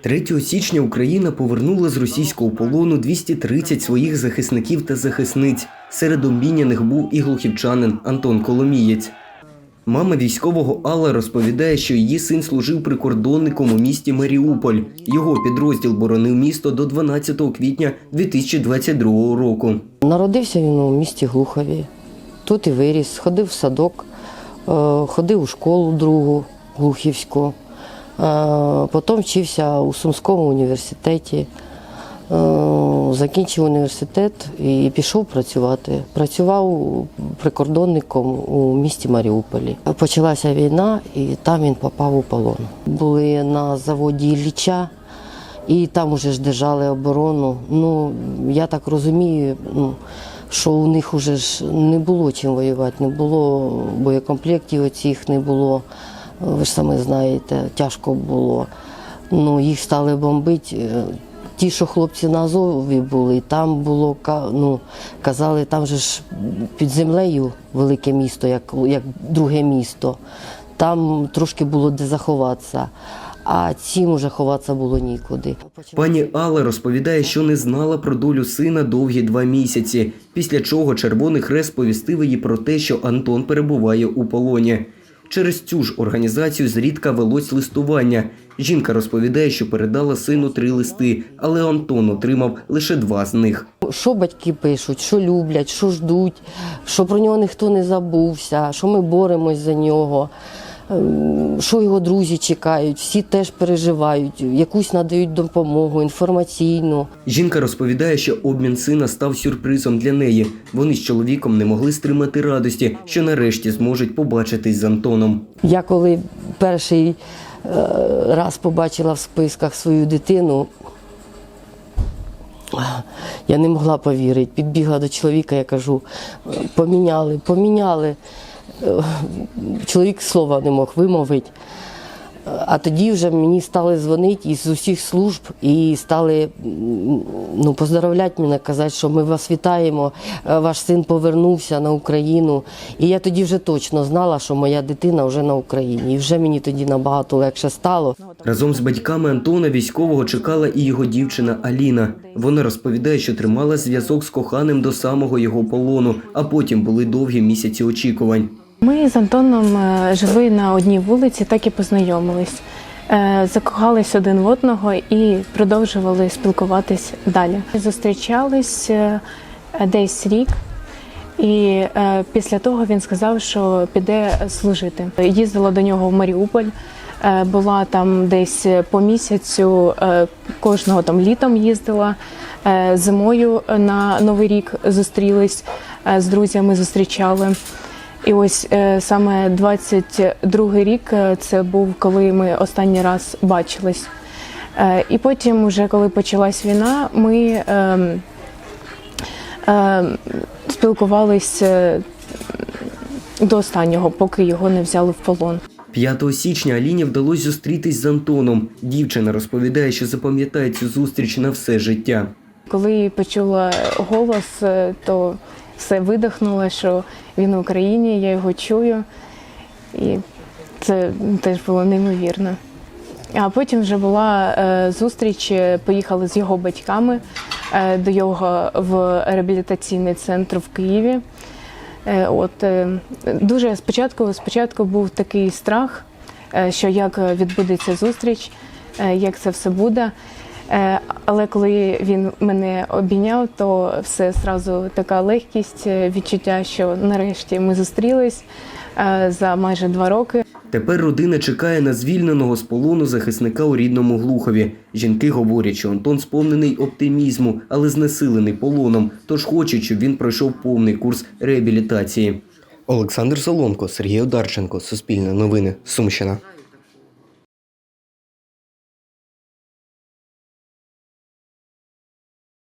3 січня Україна повернула з російського полону 230 своїх захисників та захисниць. Серед обміняних був і глухівчанин Антон Коломієць. Мама військового Алла розповідає, що її син служив прикордонником у місті Маріуполь. Його підрозділ боронив місто до 12 квітня 2022 року. Народився він у місті Глухові. Тут і виріс, ходив в садок, е, ходив у школу другу Глухівську. Е, Потім вчився у Сумському університеті. Е, Закінчив університет і пішов працювати. Працював прикордонником у місті Маріуполі. Почалася війна, і там він попав у полон. Були на заводі Ілліча, і там уже ж держали оборону. Ну, я так розумію, ну, що у них уже ж не було чим воювати, не було боєкомплектів оцих, не було. Ви ж самі знаєте, тяжко було. Ну, їх стали бомбити. Е, Ті, що хлопці на Азові були, там було ну, казали, там же ж під землею велике місто, як, як друге місто. Там трошки було де заховатися, а цим уже ховатися було нікуди. Пані Алла розповідає, що не знала про долю сина довгі два місяці, після чого Червоний Хрест повістив її про те, що Антон перебуває у полоні. Через цю ж організацію зрідка велось листування. Жінка розповідає, що передала сину три листи, але Антон отримав лише два з них. Що батьки пишуть, що люблять, що ждуть, що про нього ніхто не забувся, що ми боремось за нього, що його друзі чекають, всі теж переживають, якусь надають допомогу інформаційну. Жінка розповідає, що обмін сина став сюрпризом для неї. Вони з чоловіком не могли стримати радості, що нарешті зможуть побачитись з Антоном. Я коли перший е, раз побачила в списках свою дитину, я не могла повірити. Підбігла до чоловіка, я кажу, поміняли, поміняли. Е, Чоловік слова не мог вимовити. А тоді вже мені стали дзвонити із усіх служб і стали ну, поздравляти мене, казати, що ми вас вітаємо, е, ваш син повернувся на Україну. І я тоді вже точно знала, що моя дитина вже на Україні. І вже мені тоді набагато легше стало. Разом з батьками Антона військового чекала і його дівчина Аліна. Вона розповідає, що тримала зв'язок з коханим до самого його полону, а потім були довгі місяці очікувань. Ми з Антоном е, жили на одній вулиці, так і познайомились. Е, Закохались один в одного і продовжували спілкуватись далі. Зустрічались е, десь рік, і після того він сказав, що піде служити. Їздила до нього в Маріуполь, була там десь по місяцю, кожного там літом їздила. Зимою на Новий рік зустрілись з друзями, зустрічали. І ось е, саме 22-й рік е, це був, коли ми останній раз бачились. Е, і потім, уже коли почалась війна, ми ем, ем, спілкувалися до останнього, поки його не взяли в полон. 5 січня Аліні вдалося зустрітись з Антоном. Дівчина розповідає, що запам'ятає цю зустріч на все життя. Коли почула голос, то все видихнуло, що він в Україні, я його чую. І це теж було неймовірно. А потім вже була е, зустріч, е, поїхали з його батьками е, до його в реабілітаційний центр в Києві. От, дуже спочатку, спочатку був такий страх, що як відбудеться зустріч, як це все буде. Е, Але коли він мене обійняв, то все зразу така легкість, е, відчуття, що нарешті ми зустрілись е, за майже два роки. Тепер родина чекає на звільненого з полону захисника у рідному Глухові. Жінки говорять, що Антон сповнений оптимізму, але знесилений полоном, тож хочуть, щоб він пройшов повний курс реабілітації. Олександр Соломко, Сергій Одарченко, Суспільне новини, Сумщина.